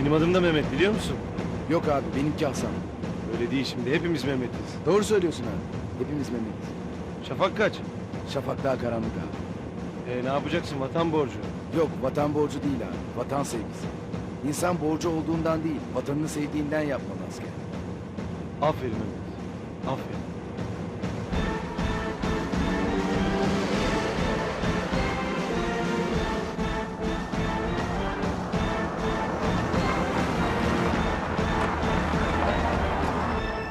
Benim adım da Mehmet biliyor musun? Yok abi benimki Hasan. Öyle değil şimdi hepimiz Mehmet'iz. Doğru söylüyorsun abi. Hepimiz Mehmet'iz. Şafak kaç? Şafak daha karanlık abi. E, ne yapacaksın vatan borcu? Yok vatan borcu değil abi. Vatan sevgisi. İnsan borcu olduğundan değil, vatanını sevdiğinden yapmalı asker. Aferin Mehmet. Aferin.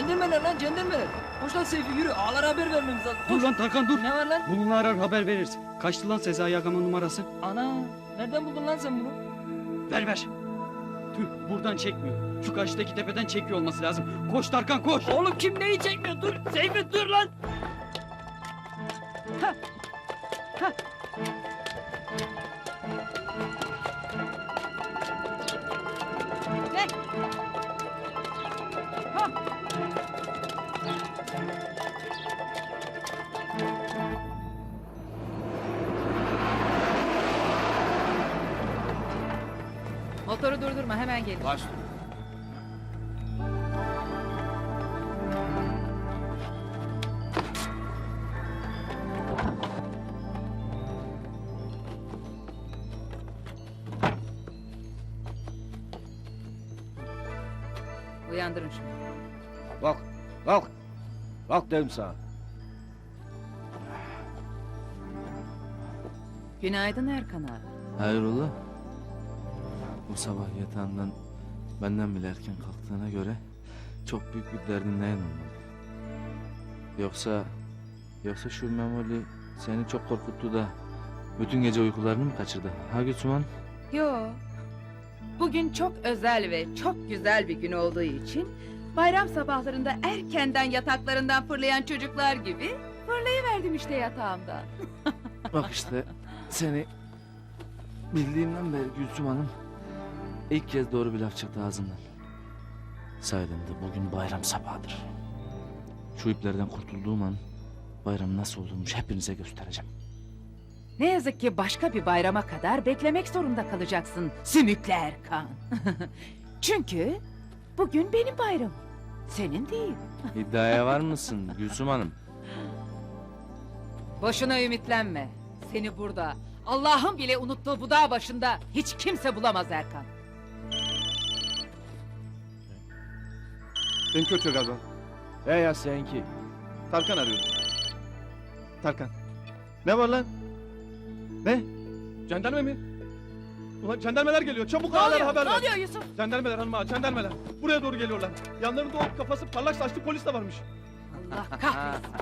Cendirmeler lan cendirmeler. Koş lan Seyfi yürü ağalara haber vermemiz lazım. Dur Koş. lan Tarkan dur. Ne var lan? Bununla arar haber veririz. Kaçtı lan Sezai Agam'ın numarası. Ana nereden buldun lan sen bunu? Ver ver. Tüh buradan çekmiyor. Şu karşıdaki tepeden çekiyor olması lazım. Koş Tarkan koş. Oğlum kim neyi çekmiyor? Dur Seyfi dur lan. Motoru durdurma hemen gelir. Baş. Uyandırın şunu. Kalk. Kalk. Dedim sana. Günaydın Erkan abi. Hayrola? Bu sabah yatağından benden bile erken kalktığına göre çok büyük bir derdindeyen olmalı. Yoksa yoksa şu memoli seni çok korkuttu da bütün gece uykularını mı kaçırdı? Ha Gülsüman? Yo. Bugün çok özel ve çok güzel bir gün olduğu için bayram sabahlarında erkenden yataklarından fırlayan çocuklar gibi fırlayıverdim işte yatağımdan. Bak işte seni bildiğimden beri Gülsüm Hanım ilk kez doğru bir laf çıktı ağzından. Sahiden de bugün bayram sabahıdır. Şu iplerden kurtulduğum an bayram nasıl olduğumuş hepinize göstereceğim. Ne yazık ki başka bir bayrama kadar beklemek zorunda kalacaksın Sümüklü Erkan. Çünkü bugün benim bayramım. Senin değil. İddiaya var mısın Gülsüm Hanım? Boşuna ümitlenme. Seni burada Allah'ın bile unuttuğu bu dağ başında hiç kimse bulamaz Erkan. Ben kötü galiba. He ya seninki. Tarkan arıyorum. Tarkan. Ne var lan? Ne? Jandarma mi? Ulan jandarmeler geliyor. Çabuk ağalara haber ver. oluyor Yusuf? Jandarmeler hanım ağa, jandarmeler. Buraya doğru geliyorlar. Yanlarında o kafası parlak saçlı polis de varmış. Allah kahretsin.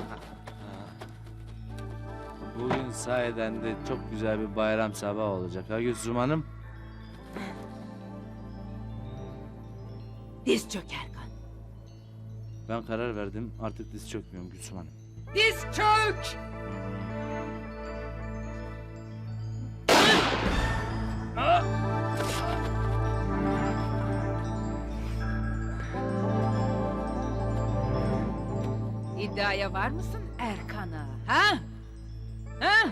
Bugün sahiden de çok güzel bir bayram sabahı olacak ha Gülsüm Hanım. Diz çök Erkan. Ben karar verdim artık diz çökmüyorum Gülsüm Hanım. Diz çök! İddiaya var mısın Erkan'a? Ha? Ha?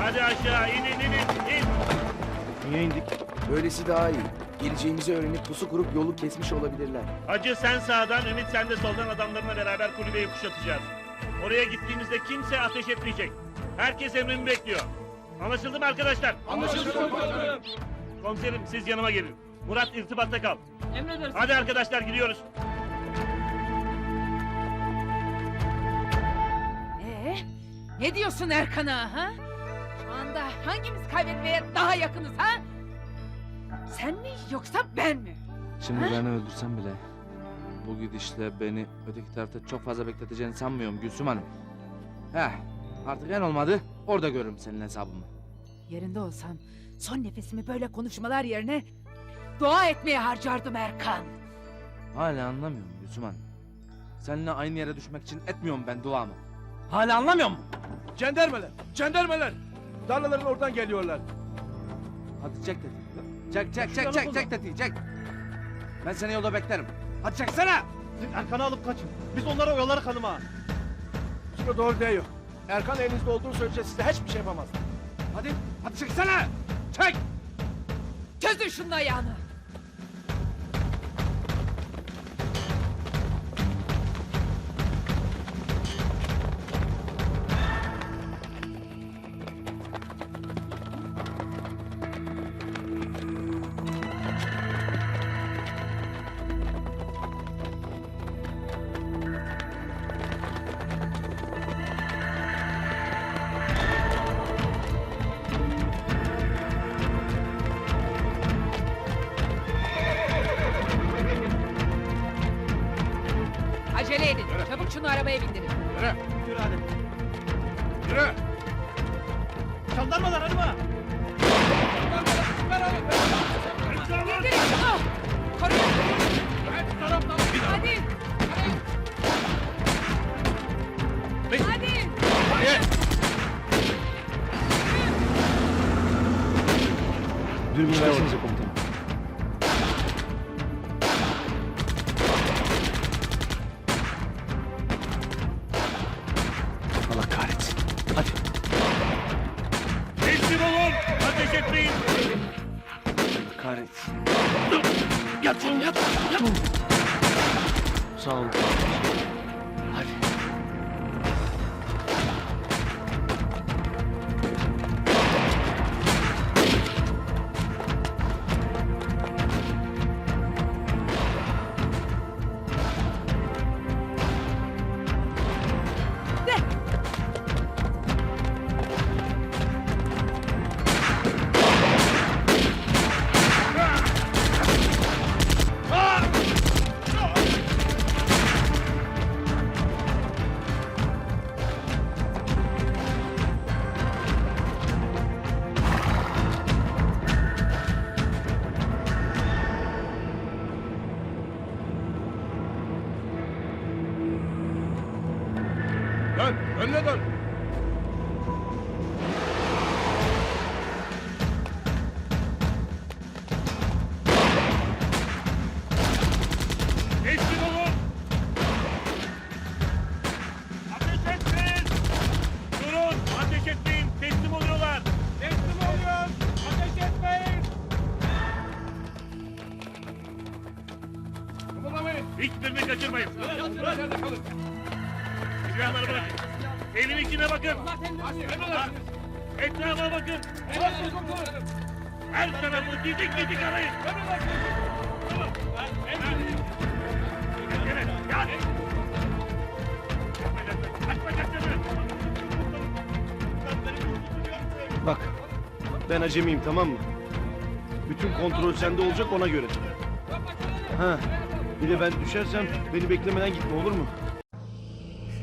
Hadi aşağı in in in. Niye indik? Böylesi daha iyi. Geleceğimizi öğrenip pusu kurup yolu kesmiş olabilirler. Hacı sen sağdan, Ümit sen de soldan adamlarına beraber kulübeyi kuşatacağız. Oraya gittiğimizde kimse ateş etmeyecek. Herkes emrimi bekliyor. Anlaşıldı mı arkadaşlar? Anlaşıldı komutanım. Komiserim siz yanıma gelin. Murat irtibatta kal. Emredersin. Hadi arkadaşlar gidiyoruz. Ee, ne diyorsun Erkan'a ha? Şu anda hangimiz kaybetmeye daha yakınız ha? Sen mi yoksa ben mi? Şimdi Ha? beni öldürsem bile bu gidişle beni öteki tarafta çok fazla bekleteceğini sanmıyorum Gülsüm Hanım. Heh artık en olmadı orada görürüm senin hesabımı. Yerinde olsam son nefesimi böyle konuşmalar yerine dua etmeye harcardım Erkan. Hala anlamıyorum Gülsüm Hanım. Seninle aynı yere düşmek için etmiyorum ben duamı. Hala anlamıyor musun? Jandarmeler, jandarmeler. Tarlaların oradan geliyorlar. Hadi çek tetiği. Çek çek çek çek çek tetiği çek. Ben seni yolda beklerim. Hadi çeksene. Siz Erkan'ı alıp kaçın. Biz onlara oyalarız hanıma. Şurada doğru değil. Erkan elinizde olduğu sürece size hiçbir şey yapamaz. Hadi, hadi çıksana. Çek. Çözün şunun ayağını. Jandarmalar hanıma. Bindirin şunu. Koruyun. Hadi. Hadi. Dürbün versenize Kahretsin. Dön, önüne dön. Silahları bırakın. Evin içine bakın. Bak. Etrafa bakın. Her tarafı didik didik arayın. Bak, ben acemiyim tamam mı? Bütün kontrol sende olacak ona göre. Ha, bir de ben düşersem beni beklemeden gitme olur mu?